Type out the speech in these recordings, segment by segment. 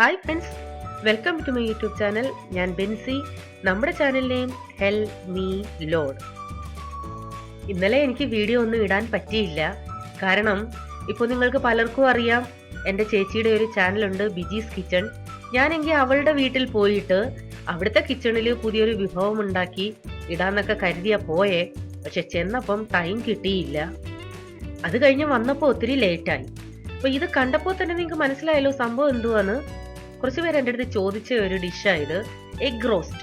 Hi friends welcome to my YouTube channel ഞാൻ ബെൻസി. നമ്മുടെ channel name hell me load ഇന്നലെ എനിക്ക് വീഡിയോ ഒന്നും ഇടാൻ പറ്റിയില്ല. കാരണം ഇപ്പോൾ നിങ്ങൾക്ക് പലർക്കും അറിയാം എന്റെ ചേച്ചിയുടെ ഒരു ചാനലുണ്ട് ബിജീസ് കിച്ചൺ ഞാനെങ്കിൽ അവളുടെ വീട്ടിൽ പോയിട്ട് അവിടുത്തെ കിച്ചണിൽ പുതിയൊരു വിഭവം ഉണ്ടാക്കി ഇടാന്നൊക്കെ കരുതിയാ പോയേ. പക്ഷെ ചെന്നപ്പം ടൈം കിട്ടിയില്ല. അത് കഴിഞ്ഞ് വന്നപ്പോൾ ഒത്തിരി ലേറ്റായി അപ്പോൾ ഇത് കണ്ടപ്പോൾ തന്നെ നിങ്ങൾക്ക് മനസ്സിലായല്ലോ സംഭവം എന്തുവാന്ന്. കുറച്ച് പേര് എന്റെ അടുത്ത് ചോദിച്ച ഒരു ഡിഷായത് എഗ് റോസ്റ്റ്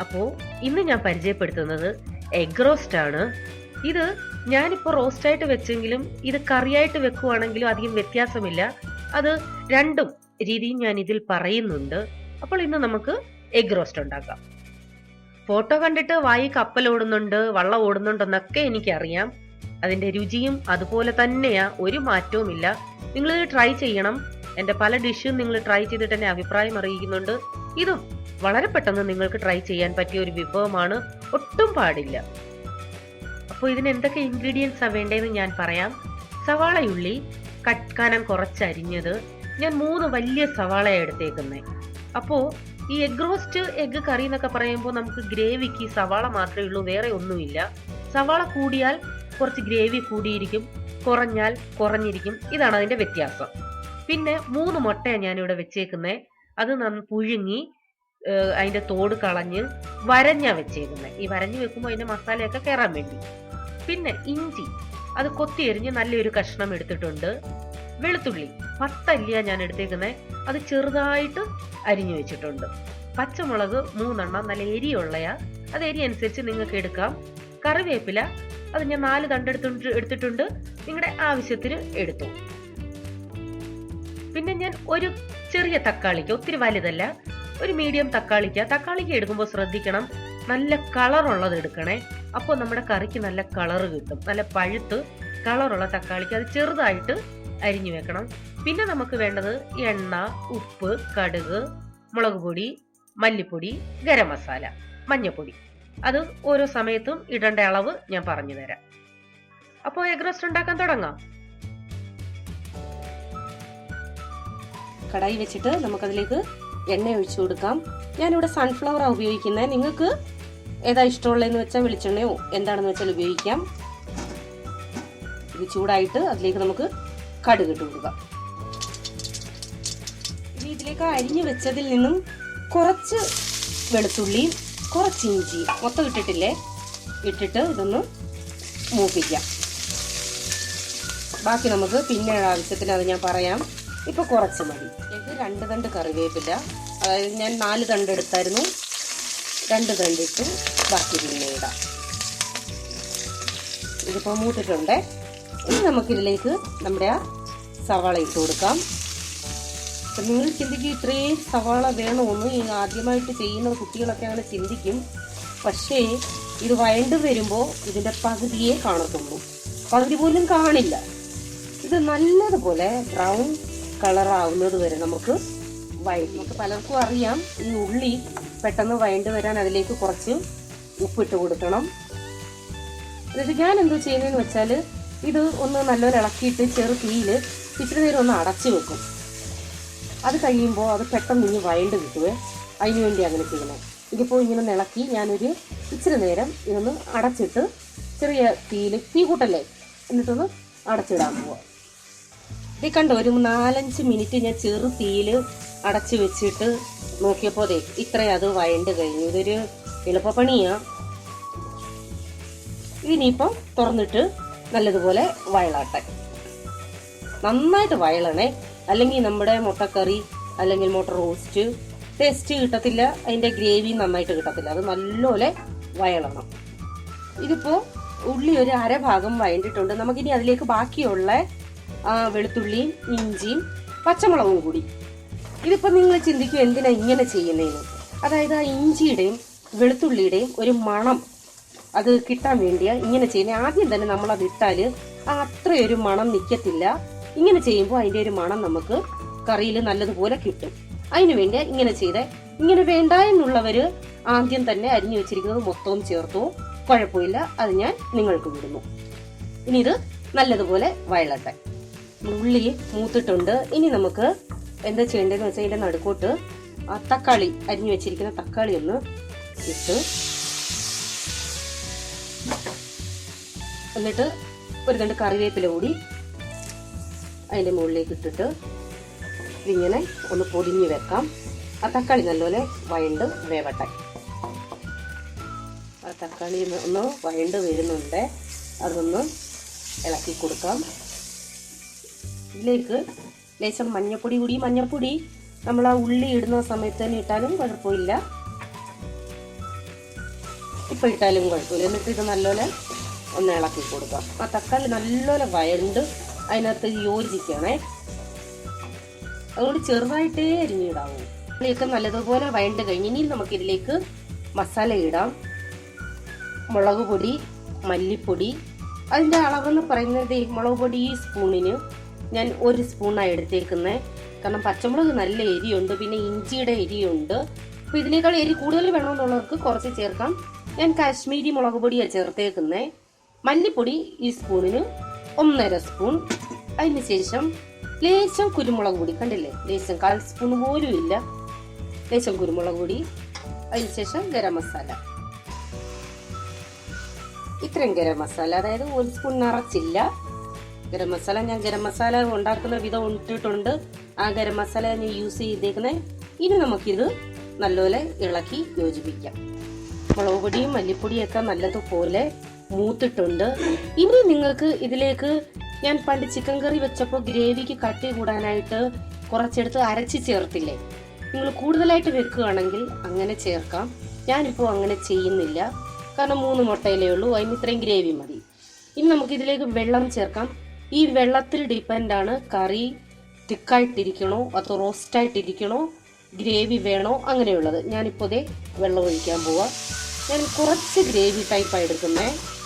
അപ്പോൾ ഇന്ന് ഞാൻ പരിചയപ്പെടുത്തുന്നത് എഗ് റോസ്റ്റ് ആണ്. ഇത് ഞാനിപ്പോൾ റോസ്റ്റായിട്ട് വെച്ചെങ്കിലും ഇത് കറിയായിട്ട് വെക്കുവാണെങ്കിലും അധികം വ്യത്യാസമില്ല. അത് രണ്ടും രീതിയും ഞാൻ ഇതിൽ പറയുന്നുണ്ട്. അപ്പോൾ ഇന്ന് നമുക്ക് എഗ് റോസ്റ്റ് ഉണ്ടാക്കാം. ഫോട്ടോ കണ്ടിട്ട് വായി കപ്പൽ ഓടുന്നുണ്ട് വള്ളം ഓടുന്നുണ്ടെന്നൊക്കെ എനിക്കറിയാം. അതിന്റെ രുചിയും അതുപോലെ തന്നെയാ ഒരു മാറ്റവും ഇല്ല നിങ്ങൾ ഇത് ട്രൈ ചെയ്യണം. എന്റെ പല ഡിഷും നിങ്ങൾ ട്രൈ ചെയ്തിട്ട് എന്നെ അഭിപ്രായം അറിയിക്കുന്നുണ്ട്. ഇതും വളരെ പെട്ടെന്ന് നിങ്ങൾക്ക് ട്രൈ ചെയ്യാൻ പറ്റിയ ഒരു വിഭവമാണ്. ഒട്ടും പാടില്ല. അപ്പോൾ ഇതിന് എന്തൊക്കെ ഇൻഗ്രീഡിയൻസ് ആ വേണ്ടതെന്ന് ഞാൻ പറയാം. സവാളയുള്ളി കനം കുറച്ചരിഞ്ഞത് ഞാൻ മൂന്ന് വലിയ സവാളയാണ് എടുത്തേക്കുന്നത് അപ്പോൾ ഈ എഗ് റോസ്റ്റ് എഗ് കറി എന്നൊക്കെ പറയുമ്പോൾ നമുക്ക് ഗ്രേവിക്ക് സവാള മാത്രമേ ഉള്ളൂ വേറെ ഒന്നുമില്ല. സവാള കൂടിയാൽ കുറച്ച് ഗ്രേവി കൂടിയിരിക്കും കുറഞ്ഞാൽ കുറഞ്ഞിരിക്കും. ഇതാണ് അതിന്റെ വ്യത്യാസം. പിന്നെ മൂന്ന് മുട്ടയാണ് ഞാനിവിടെ വെച്ചേക്കുന്നത് അത് നന്ന് പുഴുങ്ങി അതിന്റെ തോട് കളഞ്ഞ് വരഞ്ഞാ വെച്ചേക്കുന്നത് ഈ വരഞ്ഞ് വെക്കുമ്പോൾ അതിന്റെ മസാലയൊക്കെ കയറാൻ വേണ്ടി. പിന്നെ ഇഞ്ചി. അത് കൊത്തി എരിഞ്ഞ് നല്ലൊരു കഷ്ണം എടുത്തിട്ടുണ്ട്. വെളുത്തുള്ളി. പത്തല്ലിയ ഞാൻ എടുത്തേക്കുന്നത് അത് ചെറുതായിട്ട് അരിഞ്ഞു വെച്ചിട്ടുണ്ട്. പച്ചമുളക് മൂന്നെണ്ണം നല്ല എരിയുള്ളയാ. അത് എരി അനുസരിച്ച് നിങ്ങൾക്ക് എടുക്കാം. കറിവേപ്പില അത് ഞാൻ നാല് തണ്ടെടുത്തു എടുത്തിട്ടുണ്ട്. നിങ്ങളുടെ ആവശ്യത്തിന് എടുത്തു. പിന്നെ ഞാൻ ഒരു ചെറിയ തക്കാളിക്ക് ഒത്തിരി വലുതല്ല ഒരു മീഡിയം തക്കാളിക്ക തക്കാളിക്ക് എടുക്കുമ്പോൾ ശ്രദ്ധിക്കണം നല്ല കളറുള്ളത് എടുക്കണേ. അപ്പോൾ നമ്മുടെ കറിക്ക് നല്ല കളർ കിട്ടും നല്ല പഴുത്ത് കളറുള്ള തക്കാളിക്ക് അത് ചെറുതായിട്ട് അരിഞ്ഞു വെക്കണം. പിന്നെ നമുക്ക് വേണ്ടത് എണ്ണ ഉപ്പ് കടുക് മുളക് പൊടി മല്ലിപ്പൊടി ഗരം മസാല മഞ്ഞപ്പൊടി. അത് ഓരോ സമയത്തും ഇടേണ്ട അളവ് ഞാൻ പറഞ്ഞു തരാം. അപ്പോൾ എഗ് റോസ്റ്റ് ഉണ്ടാക്കാൻ തുടങ്ങാം. കടായി വെച്ചിട്ട് നമുക്കതിലേക്ക് എണ്ണ ഒഴിച്ചു കൊടുക്കാം. ഞാനിവിടെ സൺഫ്ലവറാണ് ഉപയോഗിക്കുന്നത് നിങ്ങൾക്ക് ഏതാ ഇഷ്ടമുള്ളതെന്ന് വെച്ചാൽ വെളിച്ചെണ്ണയോ എന്താണെന്ന് വെച്ചാൽ ഉപയോഗിക്കാം. ഇത് ചൂടായിട്ട് അതിലേക്ക് നമുക്ക് കടുക് ഇട്ട് കൊടുക്കാം. ഇനി ഇതിലേക്ക് അരിഞ്ഞു വെച്ചതിൽ നിന്നും കുറച്ച് വെളുത്തുള്ളിയും കുറച്ച് ഇഞ്ചി മൊത്തം ഇട്ടിട്ടില്ലേ? ഇട്ടിട്ട് ഇതൊന്ന് മൂപ്പിക്കാം. ബാക്കി നമുക്ക് പിന്നെ ആവശ്യത്തിന് അത് ഞാൻ പറയാം. ഇപ്പൊ കുറച്ച് മതി. എനിക്ക് രണ്ട് തണ്ട് കറിവേപ്പില. അതായത് ഞാൻ നാല് തണ്ട് എടുത്തായിരുന്നു. രണ്ട് തണ്ട് ഇട്ട് ബാക്കി പിന്നെ ഇടാം. ഇതിപ്പോൾ മൂത്തിട്ടുണ്ട്. ഇനി നമുക്കിതിലേക്ക് നമ്മുടെ ആ സവാള ഇട്ട് കൊടുക്കാം. അപ്പം നിങ്ങൾ ചിന്തിക്കും ഇത്രയും സവാള വേണമെന്ന് ഈ ആദ്യമായിട്ട് ചെയ്യുന്ന കുട്ടികളൊക്കെ അങ്ങനെ ചിന്തിക്കും. പക്ഷേ ഇത് വയണ്ടു വരുമ്പോൾ ഇതിന്റെ പകുതിയെ കാണത്തുള്ളൂ. പകുതി പോലും കാണില്ല. ഇത് നല്ലതുപോലെ ബ്രൗൺ കളർ ആവുന്നത് വരെ നമുക്ക് വഴറ്റി നമുക്ക് പലർക്കും അറിയാം ഈ ഉള്ളി പെട്ടെന്ന് വഴണ്ട് വരാൻ അതിലേക്ക് കുറച്ച് ഉപ്പിട്ട് കൊടുക്കണം. എന്നിട്ട് ഞാൻ എന്തോ ചെയ്യുന്നതെന്ന് വെച്ചാൽ ഇത് ഒന്ന് നല്ലൊരു ഇളക്കിയിട്ട് ചെറു തീയിൽ ഇച്ചിരി നേരം ഒന്ന് അടച്ചു വെക്കും. അത് കഴിയുമ്പോൾ അത് പെട്ടെന്ന് ഇനി വഴണ്ട് കിട്ടുവേ. അതിന് വേണ്ടി അങ്ങനെ ചെയ്യണം. ഇതിപ്പോൾ ഇങ്ങനെ നിളക്കി ഞാനൊരു ഇച്ചിരി നേരം ഇതൊന്ന് അടച്ചിട്ട് ചെറിയ തീയിൽ തീ കൂട്ടല്ലേ? എന്നിട്ടൊന്ന് അടച്ചിടാൻ പോവാം. ഇത് കണ്ടോ ഒരു നാലഞ്ച് മിനിറ്റ് ഞാൻ ചെറു തീയിൽ അടച്ചു വെച്ചിട്ട് നോക്കിയപ്പോൾ ഇത്രയും അത് വയണ്ട് കഴിഞ്ഞു. ഇതൊരു എളുപ്പപ്പണിയാ. ഇനിയിപ്പം തുറന്നിട്ട് നല്ലതുപോലെ വയളാട്ടെ. നന്നായിട്ട് വയളണേ. അല്ലെങ്കിൽ നമ്മുടെ മുട്ടക്കറി അല്ലെങ്കിൽ മുട്ട റോസ്റ്റ് ടേസ്റ്റ് കിട്ടത്തില്ല അതിന്റെ ഗ്രേവി നന്നായിട്ട് കിട്ടത്തില്ല. അത് നല്ലപോലെ വയളണം. ഇതിപ്പോ ഉള്ളി ഒരു അരഭാഗം വയണ്ടിട്ടുണ്ട്. നമുക്കിനി അതിലേക്ക് ബാക്കിയുള്ള വെളുത്തുള്ളിയും ഇഞ്ചിയും പച്ചമുളകും കൂടി. ഇതിപ്പോൾ നിങ്ങൾ ചിന്തിക്കും എന്തിനാ ഇങ്ങനെ ചെയ്യുന്നതെന്ന് അതായത് ആ ഇഞ്ചിയുടെയും വെളുത്തുള്ളിയുടെയും ഒരു മണം അത് കിട്ടാൻ വേണ്ടിയാ ഇങ്ങനെ ചെയ്യുന്നത് ആദ്യം തന്നെ നമ്മൾ അത് ഇട്ടാൽ ആ അത്രയൊരു മണം നിൽക്കത്തില്ല ഇങ്ങനെ ചെയ്യുമ്പോൾ അതിന്റെ ഒരു മണം നമുക്ക് കറിയിൽ നല്ലതുപോലെ കിട്ടും. അതിനു വേണ്ടി ഇങ്ങനെ ചെയ്ത. ഇങ്ങനെ വേണ്ട എന്നുള്ളവർ ആദ്യം തന്നെ അരിഞ്ഞു വെച്ചിരിക്കുന്നത് മൊത്തവും ചേർത്തു. കുഴപ്പമില്ല. അത് ഞാൻ നിങ്ങൾക്ക് വിടുന്നു. ഇനി ഇത് നല്ലതുപോലെ വയലട്ടെ. ഉള്ളി മൂത്തിട്ടുണ്ട്. ഇനി നമുക്ക് എന്താ ചെയ്യേണ്ടതെന്ന് വെച്ചാൽ ഇതിന്റെ നടുക്കോട്ട് ആ തക്കാളി അരിഞ്ഞു വെച്ചിരിക്കുന്ന തക്കാളി ഒന്ന് ഇട്ട് എന്നിട്ട് ഒരു രണ്ട് കറിവേപ്പില കൂടി അതിന്റെ മുകളിലേക്ക് ഇട്ടിട്ട് ഇതിങ്ങനെ ഒന്ന് പൊതിഞ്ഞ് വെക്കാം. ആ തക്കാളി നല്ലപോലെ വയണ്ട് വേവട്ടെ. ആ തക്കാളി ഒന്ന് വയണ്ട് വരുന്നുണ്ട്. അതൊന്ന് ഇളക്കി കൊടുക്കാം. ഇതിലേക്ക് ലേശം മഞ്ഞപ്പൊടി കൂടി മഞ്ഞപ്പൊടി നമ്മൾ ആ ഉള്ളി ഇടുന്ന സമയത്ത് തന്നെ ഇട്ടാലും കുഴപ്പമില്ല. ഇപ്പം ഇട്ടാലും കുഴപ്പമില്ല. എന്നിട്ട് ഇത് നല്ലപോലെ ഒന്ന് ഇളക്കി കൊടുക്കാം. ആ തക്കാളി നല്ലപോലെ വയണ്ട്. അതിനകത്ത് യോജിക്കണേ. അതുകൊണ്ട് ചെറുതായിട്ടേ അരിഞ്ഞിടാവൂ. ഇതിലേക്ക് നല്ലതുപോലെ വയണ്ട് കഴിഞ്ഞ് ഇനി നമുക്ക് ഇതിലേക്ക് മസാല ഇടാം. മുളക് പൊടി മല്ലിപ്പൊടി. അതിന്റെ അളവെന്ന് പറയുന്നത് മുളക് പൊടി ഈ സ്പൂണിന് ഞാൻ ഒരു സ്പൂണാണ് എടുത്തേക്കുന്നത്. കാരണം പച്ചമുളക് നല്ല എരിയുണ്ട് പിന്നെ ഇഞ്ചിയുടെ എരിയുണ്ട്. അപ്പോൾ ഇതിനേക്കാൾ എരി കൂടുതൽ വേണമെന്നുള്ളവർക്ക് കുറച്ച് ചേർക്കാം. ഞാൻ കാശ്മീരി മുളക് പൊടിയാണ് ചേർത്തേക്കുന്നത്. മല്ലിപ്പൊടി ഈ സ്പൂണിന് ഒന്നര സ്പൂൺ. അതിന് ശേഷം ലേശം കുരുമുളക് പൊടി കണ്ടില്ലേ? ലേശം കാൽ സ്പൂൺ പോലും ഇല്ല. ലേശം കുരുമുളക് പൊടി അതിനുശേഷം ഗരം മസാല. ഇത്രയും ഗരം മസാല. അതായത് ഒരു സ്പൂൺ നിറച്ചില്ല. ഗരം മസാല. ഞാൻ ഗരം മസാല ഉണ്ടാക്കുന്ന വിധം ഇട്ടിട്ടുണ്ട്. ആ ഗരം മസാല ഞാൻ യൂസ് ചെയ്തേക്കുന്നത് ഇനി നമുക്കിത് നല്ലപോലെ ഇളക്കി യോജിപ്പിക്കാം. മുളക് പൊടിയും മല്ലിപ്പൊടിയും ഒക്കെ നല്ലതുപോലെ മൂത്തിട്ടുണ്ട്. ഇനി നിങ്ങൾക്ക് ഇതിലേക്ക് ഞാൻ പണ്ട് ചിക്കൻ കറി വെച്ചപ്പോൾ ഗ്രേവിക്ക് കട്ടി കൂടാനായിട്ട് കുറച്ചെടുത്ത് അരച്ച് ചേർത്തില്ലേ? നിങ്ങൾ കൂടുതലായിട്ട് വെക്കുകയാണെങ്കിൽ അങ്ങനെ ചേർക്കാം. ഞാനിപ്പോൾ അങ്ങനെ ചെയ്യുന്നില്ല. കാരണം മൂന്ന് മുട്ടയിലേ ഉള്ളൂ. അതിന് ഇത്രയും ഗ്രേവി മതി. ഇനി നമുക്കിതിലേക്ക് വെള്ളം ചേർക്കാം. ഈ വെള്ളത്തിൽ ഡിപ്പെൻഡാണ് കറി തിക്കായിട്ടിരിക്കണോ അതോ റോസ്റ്റായിട്ടിരിക്കണോ ഗ്രേവി വേണോ അങ്ങനെയുള്ളത്. ഞാനിപ്പോൾ ദേ വെള്ളം ഒഴിക്കാൻ പോവാം. ഞാൻ കുറച്ച് ഗ്രേവി ടൈപ്പാണ് എടുക്കുന്നത്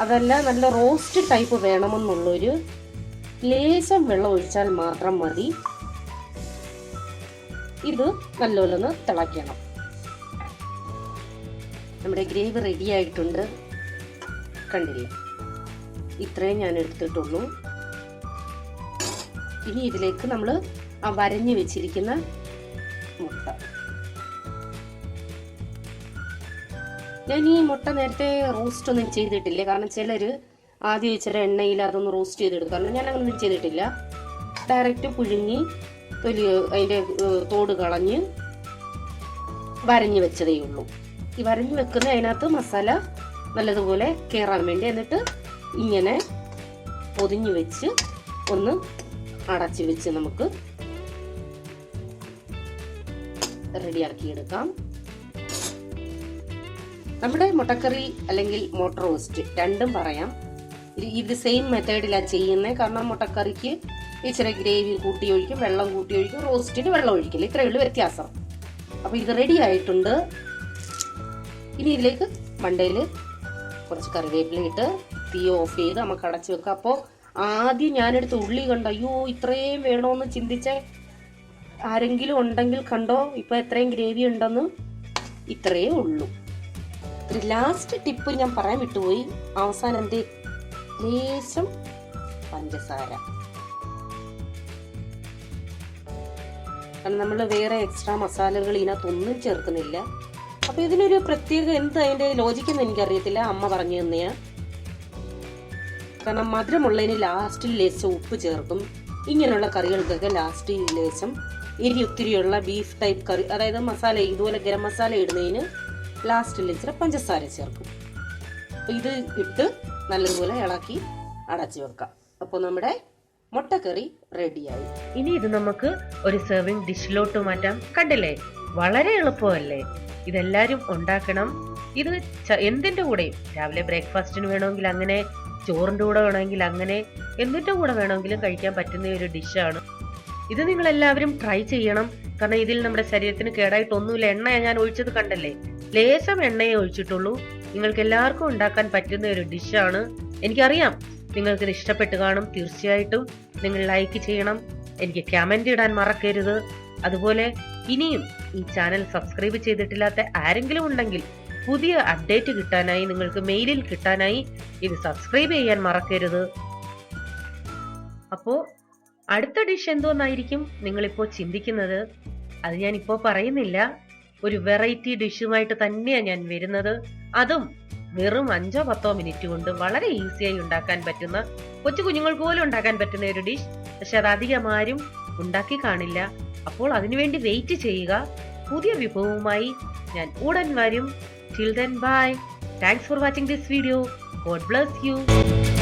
അതല്ല നല്ല റോസ്റ്റ് ടൈപ്പ് വേണമെന്നുള്ളൊരു ലേശം വെള്ളം ഒഴിച്ചാൽ മാത്രം മതി. ഇത് നല്ലപോലെ തിളയ്ക്കണം. നമ്മുടെ ഗ്രേവി റെഡി ആയിട്ടുണ്ട്. കണ്ടില്ലേ? ഇത്രയും ഞാൻ എടുത്തിട്ടുള്ളൂ. ഇനി ഇതിലേക്ക് നമ്മൾ വരഞ്ഞു വെച്ചിരിക്കുന്ന മുട്ട. ഞാൻ ഈ മുട്ട നേരത്തെ റോസ്റ്റ് ഒന്നും ചെയ്തിട്ടില്ല. കാരണം ചിലർ ആദ്യം ഇച്ചിരി എണ്ണയിൽ അതൊന്ന് റോസ്റ്റ് കാരണം ഞാൻ അങ്ങനൊന്നും ചെയ്തിട്ടില്ല. ഡയറക്റ്റ് പുഴുങ്ങി തൊലി അതിന്റെ തോട് കളഞ്ഞ് വരഞ്ഞു വെച്ചതേ ഉള്ളൂ. ഈ വരഞ്ഞു വെക്കുന്ന അതിനകത്ത് മസാല നല്ലതുപോലെ കയറാൻ വേണ്ടി എന്നിട്ട് ഇങ്ങനെ പൊതിഞ്ഞു വെച്ച് ഒന്ന് അടച്ചു വെച്ച് നമുക്ക് റെഡിയാക്കിയെടുക്കാം. നമ്മുടെ മുട്ടക്കറി അല്ലെങ്കിൽ മുട്ട റോസ്റ്റ് രണ്ടും പറയാം. ഇത് സെയിം മെത്തേഡിലാണ് ചെയ്യുന്നത് കാരണം മുട്ടക്കറിക്ക് ഇച്ചിരി ഗ്രേവി കൂട്ടി ഒഴിക്കും വെള്ളം കൂട്ടി ഒഴിക്കും റോസ്റ്റിന് വെള്ളം ഒഴിക്കില്ല. ഇത്രയേ ഉള്ളൂ വ്യത്യാസം. അപ്പോൾ ഇത് റെഡി ആയിട്ടുണ്ട്. ഇനി ഇതിലേക്ക് മണ്ടയിൽ കുറച്ച് കറിവേപ്പില ഇട്ട് തീ ഓഫ് ചെയ്ത് നമുക്ക് അടച്ചു വെക്കാം അപ്പോൾ ആദ്യം ഞാനെടുത്ത് ഉള്ളി കണ്ട? അയ്യോ ഇത്രയും വേണോന്ന് ചിന്തിച്ച ആരെങ്കിലും ഉണ്ടെങ്കിൽ കണ്ടോ? ഇപ്പോൾ എത്രയും ഗ്രേവി ഉണ്ടെന്ന്? ഇത്രയേ ഉള്ളൂ. ലാസ്റ്റ് ടിപ്പ് ഞാൻ പറയാൻ വിട്ടുപോയി. അവസാനം എന്റെ ലേശം പഞ്ചസാര. കാരണം നമ്മൾ വേറെ എക്സ്ട്രാ മസാലകൾ ഇതിനകത്തൊന്നും ചേർക്കുന്നില്ല. അപ്പോൾ ഇതിനൊരു പ്രത്യേക എന്ത്? അതിന്റെ ലോജിക്കെന്ന് എനിക്കറിയത്തില്ല. അമ്മ പറഞ്ഞു തന്നെയാ. കാരണം മധുരമുള്ളതിന് ലാസ്റ്റിൽ ലേശം ഉപ്പ് ചേർക്കും. ഇങ്ങനെയുള്ള കറികൾക്കൊക്കെ ലാസ്റ്റ് ലേശം ഇനി ഒത്തിരിയുള്ള ബീഫ് ടൈപ്പ് കറി അതായത് മസാല ഇതുപോലെ ഗരം മസാല ഇടുന്നതിന് ലാസ്റ്റിൽ ഇച്ചിരി പഞ്ചസാര ചേർക്കും. അപ്പോൾ ഇത് ഇട്ട് നല്ലതുപോലെ ഇളക്കി അടച്ചു വെക്കാം. അപ്പോൾ നമ്മുടെ മുട്ടക്കറി റെഡിയായി. ഇനി ഇത് നമുക്ക് ഒരു സെർവിങ് ഡിഷിലോട്ട് മാറ്റാം. കണ്ടില്ലേ? വളരെ എളുപ്പമല്ലേ? ഇതെല്ലാവരും ഉണ്ടാക്കണം. ഇത് എന്തിന്റെ കൂടെയും? രാവിലെ ബ്രേക്ക്ഫാസ്റ്റിന് വേണമെങ്കിൽ അങ്ങനെ ചോറിന്റെ കൂടെ വേണമെങ്കിൽ അങ്ങനെ എന്തിന്റെ കൂടെ വേണമെങ്കിലും കഴിക്കാൻ പറ്റുന്ന ഒരു ഡിഷാണ്. ഇത് നിങ്ങൾ എല്ലാവരും ട്രൈ ചെയ്യണം. കാരണം ഇതിൽ നമ്മുടെ ശരീരത്തിന് കേടായിട്ടൊന്നുമില്ല. എണ്ണ ഞാൻ ഒഴിച്ചത് കണ്ടല്ലേ? ലേശം എണ്ണയെ ഒഴിച്ചിട്ടുള്ളൂ. നിങ്ങൾക്ക് എല്ലാവർക്കും ഉണ്ടാക്കാൻ പറ്റുന്ന ഒരു ഡിഷാണ്. എനിക്കറിയാം. നിങ്ങൾക്കിത് ഇഷ്ടപ്പെട്ട് കാണും. തീർച്ചയായിട്ടും നിങ്ങൾ ലൈക്ക് ചെയ്യണം. എനിക്ക് കമന്റ് ഇടാൻ മറക്കരുത്. അതുപോലെ ഇനിയും ഈ ചാനൽ സബ്സ്ക്രൈബ് ചെയ്തിട്ടില്ലാത്ത ആരെങ്കിലും ഉണ്ടെങ്കിൽ പുതിയ അപ്ഡേറ്റ് കിട്ടാനായി നിങ്ങൾക്ക് മെയിലിൽ കിട്ടാനായി ഇത് സബ്സ്ക്രൈബ് ചെയ്യാൻ മറക്കരുത്. അപ്പോൾ അടുത്ത ഡിഷ് എന്തോന്നായിരിക്കും നിങ്ങളിപ്പോ ചിന്തിക്കുന്നത്? അത് ഞാൻ ഇപ്പോൾ പറയുന്നില്ല. ഒരു വെറൈറ്റി ഡിഷുമായിട്ട് തന്നെയാണ് ഞാൻ വരുന്നത്. അതും വെറും അഞ്ചോ പത്തോ മിനിറ്റ് കൊണ്ട് വളരെ ഈസിയായി ഉണ്ടാക്കാൻ പറ്റുന്ന കൊച്ചു കുഞ്ഞുങ്ങൾക്ക് പോലും ഉണ്ടാക്കാൻ പറ്റുന്ന ഒരു ഡിഷ് പക്ഷെ അത് അധികം ആരും ഉണ്ടാക്കി കാണില്ല. അപ്പോൾ അതിനുവേണ്ടി വെയിറ്റ് ചെയ്യുക. പുതിയ വിഭവവുമായി ഞാൻ ഉടൻ വരും. Till then, bye. Thanks for watching this video. God bless you.